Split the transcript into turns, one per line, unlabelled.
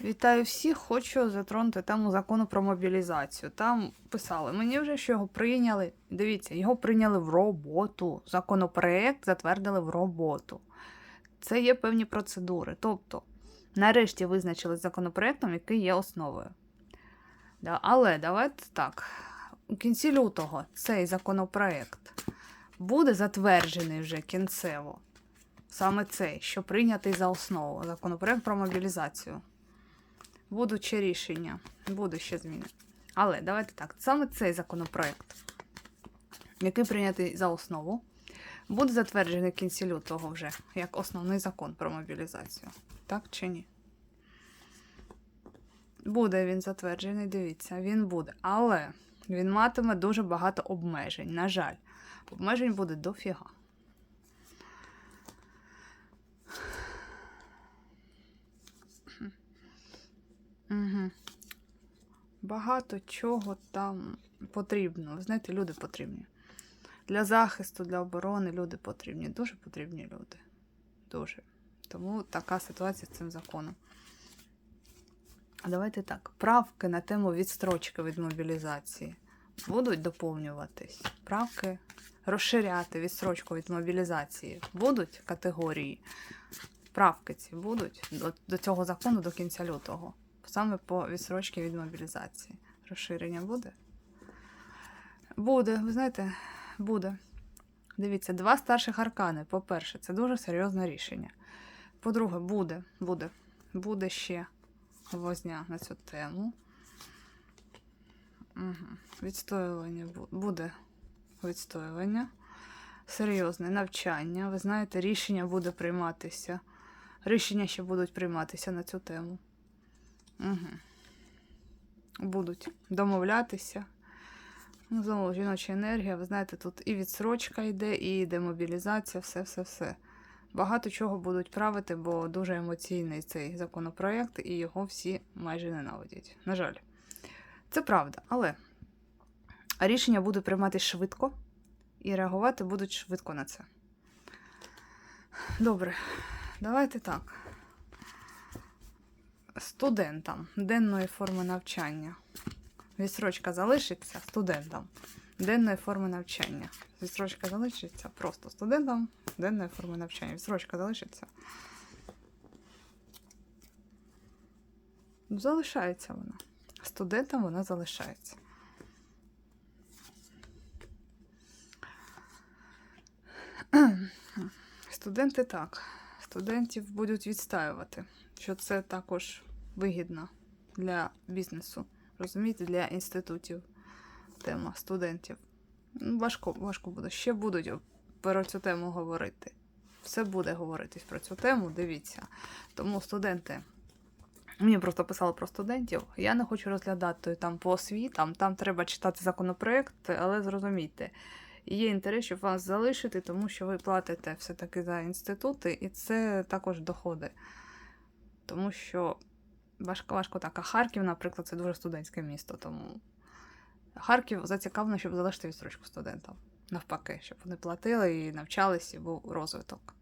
Вітаю всіх. Хочу затронути тему закону про мобілізацію. Там писали, мені вже що його прийняли. Дивіться, його прийняли в роботу. Законопроект затвердили в роботу. Це є певні процедури. Тобто, нарешті визначили законопроектом, який є основою. Да, але давайте так. У кінці лютого цей законопроект буде затверджений вже кінцево. Саме цей, що прийнятий за основу. Законопроект про мобілізацію. Будуть ще рішення, будуть ще зміни. Але давайте так. Саме цей законопроект, який прийнятий за основу, буде затверджений в кінці лютого вже як основний закон про мобілізацію. Так чи ні? Буде він затверджений, дивіться, він буде. Але він матиме дуже багато обмежень. На жаль, обмежень буде дофіга. Угу. Багато чого там потрібно. Знаєте, люди потрібні. Для захисту, для оборони люди потрібні. Дуже потрібні люди. Дуже. Тому така ситуація з цим законом. Давайте так. Правки на тему відстрочки від мобілізації будуть доповнюватись. Правки розширяти відстрочку від мобілізації будуть категорії. Правки ці будуть до, до цього закону до кінця лютого. Саме по відстрочці від мобілізації. Розширення буде? Буде, ви знаєте, буде. Дивіться, два старших аркани. По-перше, це дуже серйозне рішення. По-друге, буде, буде, буде ще возня на цю тему. Угу. Відстоювання буде відстоювання. Серйозне навчання. Ви знаєте, рішення буде прийматися. Рішення ще будуть прийматися на цю тему. Угу. Будуть домовлятися. Ну, знову жіноча енергія, ви знаєте, тут і відсрочка йде, і демобілізація, все-все-все. Багато чого будуть правити, бо дуже емоційний цей законопроект, і його всі майже ненавидять. На жаль, це правда, але рішення буде приймати швидко, і реагувати будуть швидко на це. Добре, давайте так. Студентам денної форми навчання. Відсрочка залишиться студентам денної форми навчання. Відсрочка залишиться просто студентам денної форми навчання. Відсрочка залишиться. Залишається вона. Студентам вона залишається. Студенти так. Студентів будуть відстаювати, що це також вигідно для бізнесу. Розумієте, для інститутів тема студентів. Ну, Важко, важко буде. Ще будуть про цю тему говорити. Все буде говоритись про цю тему, дивіться. Тому студенти. Мені просто писали про студентів. Я не хочу розглядати там по освітам, там треба читати законопроект, але зрозумійте, є інтерес, щоб вас залишити, тому що ви платите все-таки за інститути, і це також доходи. Тому що важко, важко так. А Харків, наприклад, це дуже студентське місто, тому Харків зацікавлено, щоб залишити відстрочку студентам. Навпаки, щоб вони платили і навчалися, і був розвиток.